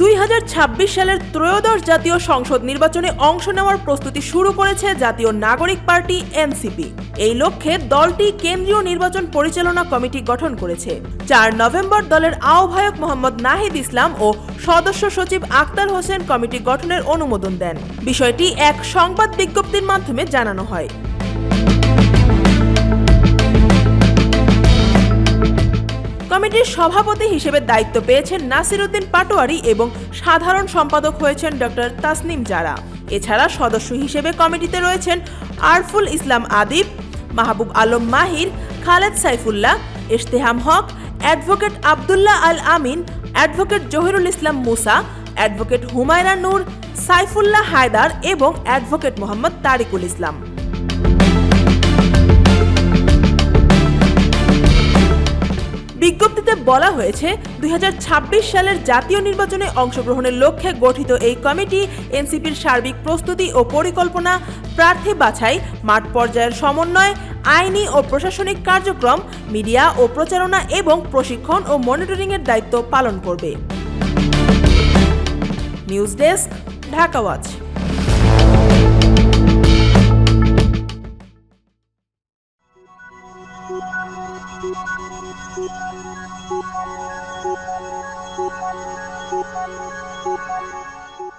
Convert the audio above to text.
দুই হাজার ছাব্বিশ সালের ত্রয়োদশ জাতীয় সংসদ নির্বাচনে অংশ নেওয়ার প্রস্তুতি শুরু করেছে জাতীয় নাগরিক পার্টি এনসিপি। এই লক্ষ্যে দলটি কেন্দ্রীয় নির্বাচন পরিচালনা কমিটি গঠন করেছে। চার নভেম্বর দলের আহ্বায়ক মোহাম্মদ নাহিদ ইসলাম ও সদস্য সচিব আক্তার হোসেন কমিটি গঠনের অনুমোদন দেন। বিষয়টি এক সংবাদ বিজ্ঞপ্তির মাধ্যমে জানানো হয়। কমিটির সভাপতি হিসেবে দায়িত্ব পেয়েছেন নাসিরউদ্দিন পাটোয়ারি এবং সাধারণ সম্পাদক হয়েছেন ডক্টর তাসনিম জারা। এছাড়া সদস্য হিসেবে কমিটিতে রয়েছেন Arful Islam Adib, Mahbub Alam Mahir, Khaled Saifullah, Ishteham Haque, advocate Abdullah Al Amin, advocate Jahirul Islam Musa, advocate Humaira Noor, Saifullah Haider এবং অ্যাডভোকেট মোহাম্মদ তারিকুল ইসলাম। বলা হয়েছে, দুই হাজার ছাব্বিশ সালের জাতীয় নির্বাচনে অংশগ্রহণের লক্ষ্যে গঠিত এই কমিটি এনসিপির সার্বিক প্রস্তুতি ও পরিকল্পনা, প্রার্থী বাছাই, মাঠ পর্যায়ের সমন্বয়, আইনি ও প্রশাসনিক কার্যক্রম, মিডিয়া ও প্রচারণা এবং প্রশিক্ষণ ও মনিটরিংয়ের দায়িত্ব পালন করবে। News desk, Dhaka Thank you.